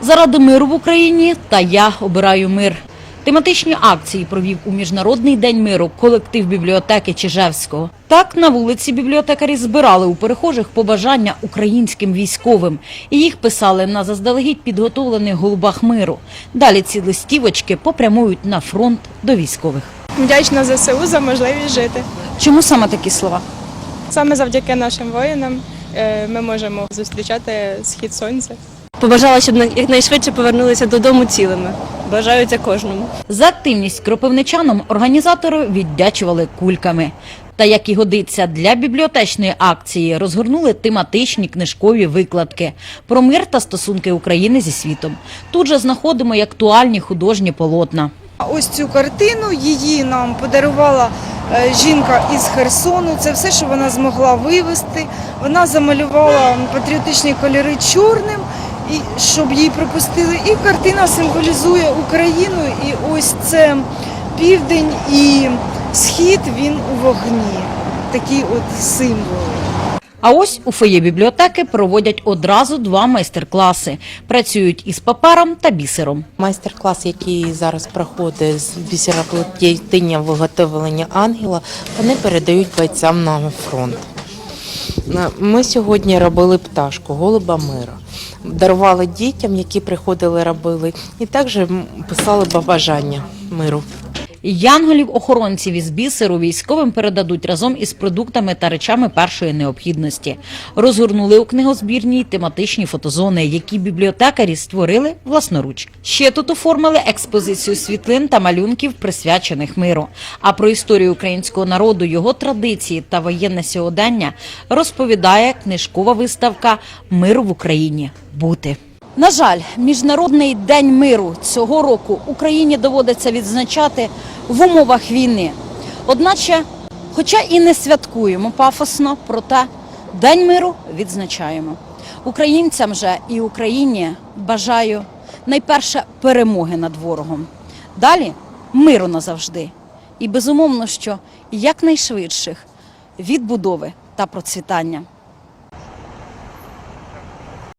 Заради миру в Україні та я обираю мир. Тематичні акції провів у Міжнародний день миру колектив бібліотеки Чижевського. Так на вулиці бібліотекарі збирали у перехожих побажання українським військовим, і їх писали на заздалегідь підготовлених голубах миру. Далі ці листівочки попрямують на фронт до військових. Вдячна ЗСУ за можливість жити. Чому саме такі слова? Саме завдяки нашим воїнам е, ми можемо зустрічати схід сонця. Побажала, щоб якнайшвидше повернулися додому цілими. Бажаю це кожному. За активність кропивничанам організатори віддячували кульками. Та як і годиться для бібліотечної акції, розгорнули тематичні книжкові викладки про мир та стосунки України зі світом. Тут же знаходимо й актуальні художні полотна. Ось цю картину її нам подарувала е, жінка із Херсону. Це все, що вона змогла вивезти. Вона замалювала патріотичні кольори чорним, і щоб її пропустили. І картина символізує Україну. І ось це південь і схід він у вогні. Такі от символи. А ось у фоє бібліотеки проводять одразу два майстер-класи. Працюють із папером та бісером. Майстер-клас, який зараз проходить з бісероплетіння виготовлення ангела, вони передають бойцям на фронт. Ми сьогодні робили пташку, голуба мира. Дарували дітям, які приходили, робили, і також писали побажання миру. Янголів-охоронців із бісеру військовим передадуть разом із продуктами та речами першої необхідності. Розгорнули у книгозбірній тематичні фотозони, які бібліотекарі створили власноруч. Ще тут оформили експозицію світлин та малюнків, присвячених миру. А про історію українського народу, його традиції та воєнне сьогодення розповідає книжкова виставка Миру в Україні бути. На жаль, міжнародний день миру цього року Україні доводиться відзначати в умовах війни. Одначе, хоча і не святкуємо пафосно, проте День миру відзначаємо. Українцям же і Україні бажаю найперше перемоги над ворогом. Далі миру назавжди. І безумовно, що якнайшвидших відбудови та процвітання.